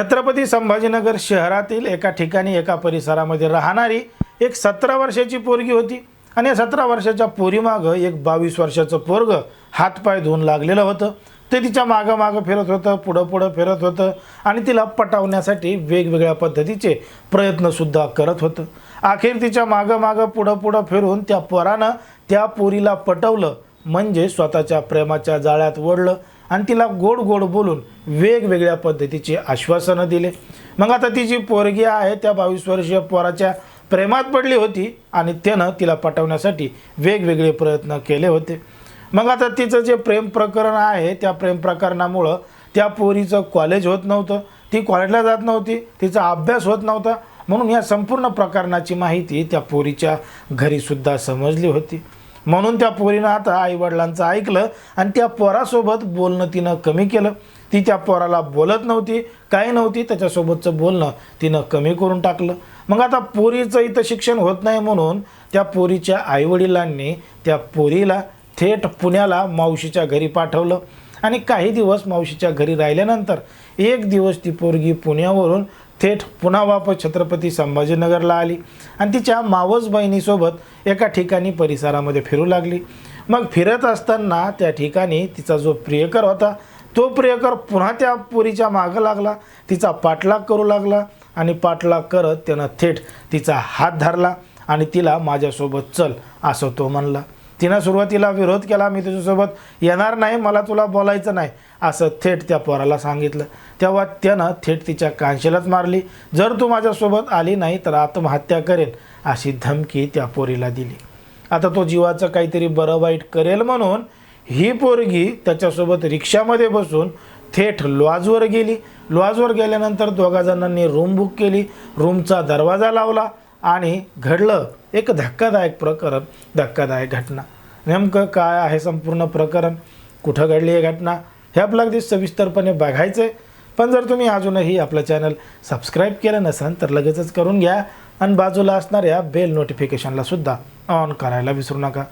छत्रपती संभाजीनगर शहरातील एका ठिकाणी एका परिसरामध्ये राहणारी एक सतरा वर्षाची पोरगी होती. आणि या सतरा वर्षाच्या पोरीमागं एक बावीस वर्षाचं पोरग हातपाय धुवून लागलेलं होतं. ते तिच्या मागं मागं फिरत होतं पुढं पुढं फिरत होतं आणि तिला पटवण्यासाठी वेगवेगळ्या पद्धतीचे प्रयत्नसुद्धा करत होतं. अखेर तिच्या मागं मागं पुढं पुढं फिरून त्या पोरानं त्या पोरीला पटवलं. म्हणजे स्वतःच्या प्रेमाच्या जाळ्यात ओढलं. आणि तिला गोड गोड बोलून वेगवेगळ्या पद्धतीचे आश्वासनं दिले. मग आता ती जी पोरगी आहे त्या बावीस वर्षीय पोराच्या प्रेमात पडली होती आणि त्यानं तिला पटवण्यासाठी वेगवेगळे प्रयत्न केले होते. मग आता तिचं जे प्रेम प्रकरण आहे त्या प्रेम प्रकरणामुळं त्या पोरीचं कॉलेज होत नव्हतं. ती कॉलेजला जात नव्हती तिचा अभ्यास होत नव्हता. म्हणून या संपूर्ण प्रकरणाची माहिती त्या पोरीच्या घरीसुद्धा समजली होती. म्हणून त्या पोरीनं आता आईवडिलांचं ऐकलं आणि त्या पोरासोबत बोलणं तिनं कमी केलं. ती त्या पोराला बोलत नव्हती काही नव्हती त्याच्यासोबतचं बोलणं तिनं कमी करून टाकलं. मग आता पोरीचं इथं शिक्षण होत नाही म्हणून त्या पोरीच्या आईवडिलांनी त्या पोरीला थेट पुण्याला मावशीच्या घरी पाठवलं. आणि काही दिवस मावशीच्या घरी राहिल्यानंतर एक दिवस ती पोरगी पुण्यावरून थेट पुन्हा वापस छत्रपती संभाजीनगरला आली आणि तिच्या मावस बहिणीसोबत एका ठिकाणी परिसरामध्ये फिरू लागली. मग फिरत असताना त्या ठिकाणी तिचा जो प्रियकर होता तो प्रियकर पुन्हा त्या पुरीच्या मागं लागला. तिचा पाठलाग करू लागला आणि पाठलाग करत त्यानं थेट तिचा हात धरला आणि तिला माझ्यासोबत चल असं तो म्हणला. तिनं सुरुवातीला विरोध केला मी तुझ्यासोबत येणार नाही मला तुला बोलायचं नाही. असं थेट त्या पोराला सांगितलं. तेव्हा त्यानं थेट तिच्या कांशीलाच मारली. जर तू माझ्यासोबत आली नाही तर आत्महत्या करेन अशी धमकी त्या पोरीला दिली. आता तो जीवाचं काहीतरी बरं वाईट करेल म्हणून ही पोरगी त्याच्यासोबत रिक्षामध्ये बसून थेट लॉजवर गेली. लॉजवर गेल्यानंतर दोघा जणांनी रूम बुक केली. रूमचा दरवाजा लावला आणि घडलं एक धक्कादायक प्रकरण धक्कादायक घटना. नेमकं काय आहे संपूर्ण प्रकरण? कुठं घडली आहे घटना? हे आपलं अगदी सविस्तरपणे बघायचं आहे पण जर तुम्ही अजूनही आपलं चॅनल सबस्क्राईब केलं नसेल तर लगेचच करून घ्या आणि बाजूला असणाऱ्या बेल नोटिफिकेशनला सुद्धा ऑन करायला विसरू नका.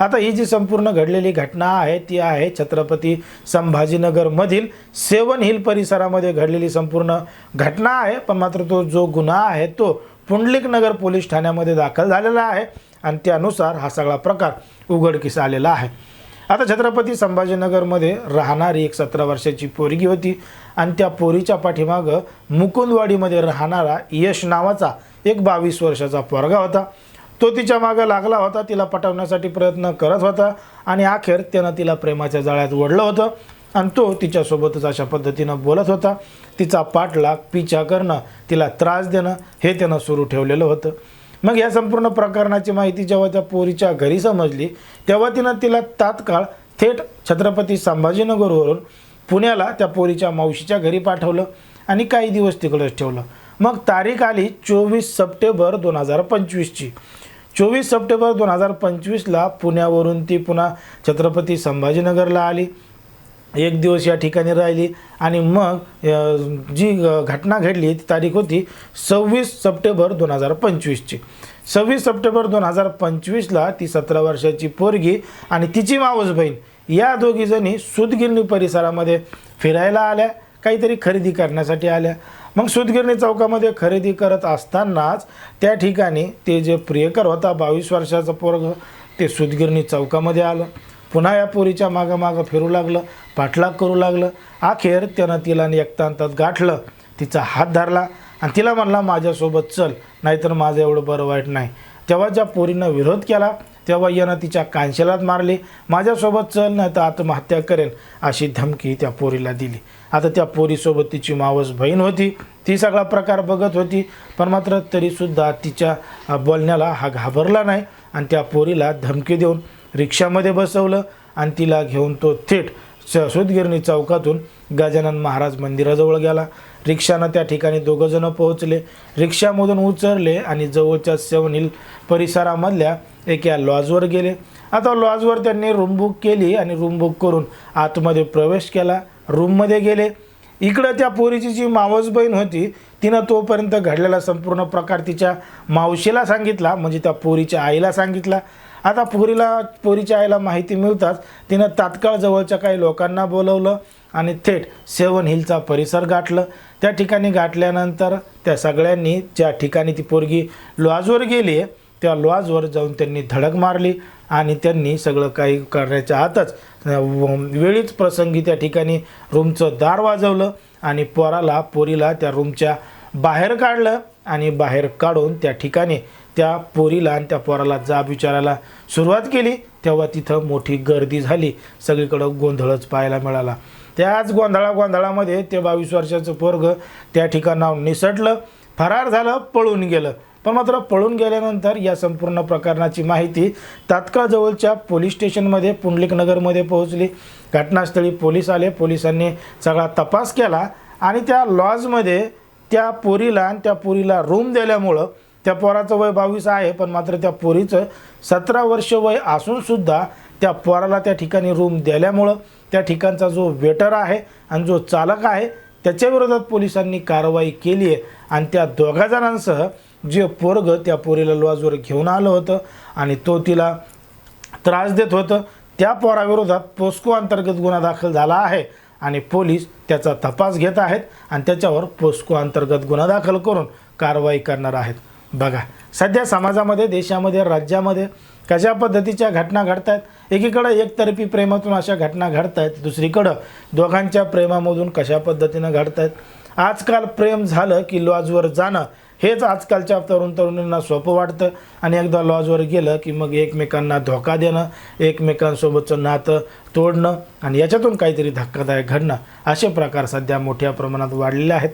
आता ही जी संपूर्ण घडलेली घटना आहे ती आहे छत्रपती संभाजीनगरमधील सेवन हिल परिसरामध्ये घडलेली संपूर्ण घटना आहे. पण मात्र तो जो गुन्हा आहे तो पुंडलिक नगर पोलीस ठाण्यामध्ये दाखल झालेला आहे आणि त्यानुसार हा सगळा प्रकार उघडकीस आलेला आहे. आता छत्रपती संभाजीनगरमध्ये राहणारी एक सतरा वर्षाची पोरगी होती आणि त्या पोरीच्या पाठीमागं मुकुंदवाडीमध्ये राहणारा यश नावाचा एक बावीस वर्षाचा पोरगा होता. तो तिच्या मागं लागला होता तिला पटवण्यासाठी प्रयत्न करत होता आणि अखेर त्यानं तिला प्रेमाच्या जाळ्यात ओढलं होतं. आणि तो तिच्यासोबतच अशा पद्धतीनं बोलत होता. तिचा पाठलाग पिछा करणं तिला त्रास देणं हे त्यानं सुरू ठेवलेलं होतं. मग या संपूर्ण प्रकरणाची माहिती जेव्हा त्या पोरीच्या घरी समजली तेव्हा तिनं तिला तात्काळ थेट छत्रपती संभाजीनगरवरून पुण्याला त्या पोरीच्या मावशीच्या घरी पाठवलं आणि काही दिवस तिकडंच ठेवलं. मग तारीख आली चोवीस सप्टेंबर दोन हजार पंचवीसची. चोवीस सप्टेंबर दोन हजार पंचवीसला पुण्यावरून ती पुन्हा छत्रपती संभाजीनगरला आली. एक दिवस या ठिकाणी राहिली आणि मग जी घटना घडली ती तारीख होती सव्वीस सप्टेंबर दोन हजार पंचवीसची. सव्वीस सप्टेंबर दोन हजार पंचवीसला ती सतरा वर्षाची पोरगी आणि तिची मावस बहीण या दोघीजणी सुदगिरणी परिसरामध्ये फिरायला आल्या काहीतरी खरेदी करण्यासाठी आल्या. मग सुदगिरणी चौकामध्ये खरेदी करत असतानाच त्या ठिकाणी ते जे प्रियकर होता बावीस वर्षाचं पोरग ते सुदगिरणी चौकामध्ये आलं. पुन्हा या पोरीच्या मागं मागं फिरू लागलं पाठलाग करू लागलं. अखेर त्यानं तिला एकतांतात गाठलं. तिचा हात धरला आणि तिला म्हणला माझ्यासोबत चल नाहीतर माझं एवढं बरं वाईट नाही. तेव्हा ज्या पोरीनं विरोध केला तेव्हा यानं तिच्या कांशेलात मारली माझ्यासोबत चल नाही तर आत्महत्या करेन अशी धमकी त्या पोरीला दिली. आता त्या पोरीसोबत तिची मावस बहीण होती ती सगळा प्रकार बघत होती पण मात्र तरीसुद्धा तिच्या बोलण्याला हा घाबरला नाही आणि त्या पोरीला धमकी देऊन रिक्षामध्ये बसवलं आणि तिला घेऊन तो थेट स- सुदगिरणी चौकातून गजानन महाराज मंदिराजवळ गेला. रिक्षानं त्या ठिकाणी दोघंजणं पोहोचले. रिक्षामधून उचरले आणि जवळच्या सेवनील परिसरामधल्या एका लॉजवर गेले. आता लॉजवर त्यांनी रूम बुक केली आणि रूम बुक करून आतमध्ये प्रवेश केला. रूममध्ये गेले. इकडं त्या पोरीची जी मावस बहीण होती तिनं तोपर्यंत घडलेला संपूर्ण प्रकार तिच्या मावशीला सांगितला म्हणजे त्या पोरीच्या आईला सांगितला. आता पोरीला पोरीच्या आईला माहिती मिळताच तिनं तात्काळ जवळच्या काही लोकांना बोलवलं आणि थेट सेवन हिलचा परिसर गाठलं. त्या ठिकाणी गाठल्यानंतर त्या सगळ्यांनी ज्या ठिकाणी ती पोरगी लॉजवर गेली आहे त्या लॉजवर जाऊन त्यांनी धडक मारली आणि त्यांनी सगळं काही करण्याच्या आतच वेळीच प्रसंगी त्या ठिकाणी रूमचं दार वाजवलं आणि पोराला पोरीला त्या रूमच्या बाहेर काढलं आणि बाहेर काढून त्या ठिकाणी त्या पोरीला आणि त्या पोराला जाब विचारायला सुरुवात केली तेव्हा तिथं मोठी गर्दी झाली. सगळीकडं गोंधळच पाहायला मिळाला. त्याच गोंधळा गोंधळामध्ये ते बावीस वर्षाचं पोरग त्या ठिकाणाहून निसटलं. फरार झालं पळून गेलं. पण मात्र पळून गेल्यानंतर या संपूर्ण प्रकरणाची माहिती तात्काळ जवळच्या पोलीस स्टेशनमध्ये पुंडलिकनगरमध्ये पोहोचली. घटनास्थळी पोलीस आले. पोलिसांनी सगळा तपास केला आणि त्या लॉजमध्ये त्या पोरीला आणि त्या पोरीला रूम दिल्यामुळं त्या पोराचं वय बावीस आहे पण मात्र त्या पोरीचं सतरा वर्ष वय असूनसुद्धा त्या पोराला त्या ठिकाणी रूम दिल्यामुळं त्या ठिकाणचा जो वेटर आहे आणि जो चालक आहे त्याच्याविरोधात पोलिसांनी कारवाई केली आहे. आणि त्या दोघा जणांसह जे पोरग त्या पोरीला लॉजवर घेऊन आलं होतं आणि तो तिला त्रास देत होतं त्या पोराविरोधात पोस्को अंतर्गत गुन्हा दाखल झाला आहे आणि पोलीस त्याचा तपास घेत आहेत आणि त्याच्यावर पोस्को अंतर्गत गुन्हा दाखल करून कारवाई करणार आहेत. बघा सध्या समाजामध्ये देशामध्ये राज्यामध्ये कशा पद्धतीच्या घटना घडत आहेत एकीकडं एकतर्फी प्रेमातून अशा घटना घडत आहेत दुसरीकडं दोघांच्या प्रेमामधून कशा पद्धतीनं घडत आहेत आजकाल प्रेम झालं की लॉजवर जाणं हेच आजकालच्या तरुण तरुणींना सोपं वाटतं. आणि एकदा लॉजवर गेलं की मग एकमेकांना धोका देणं एकमेकांसोबतचं नातं तोडणं आणि याच्यातून काहीतरी धक्कादायक घडणं असे प्रकार सध्या मोठ्या प्रमाणात वाढलेले आहेत.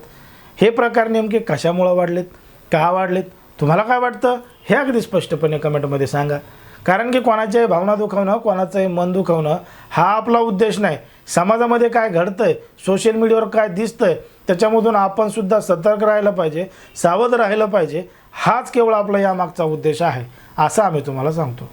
हे प्रकार नेमके कशामुळं वाढलेत? का वाढलेत? तुम्हाला काय वाटतं? हे अगदी स्पष्टपणे कमेंटमध्ये सांगा. कारण की कोणाच्याही भावना दुखावणं कोणाचंही मन दुखावणं हा आपला उद्देश नाही. समाजामध्ये काय घडतंय सोशल मीडियावर काय दिसतंय त्याच्यामधून आपण सुद्धा सतर्क राहिलं पाहिजे सावध राहिलं पाहिजे हाच केवळ आपला यामागचा उद्देश आहे असं आम्ही तुम्हाला सांगतो.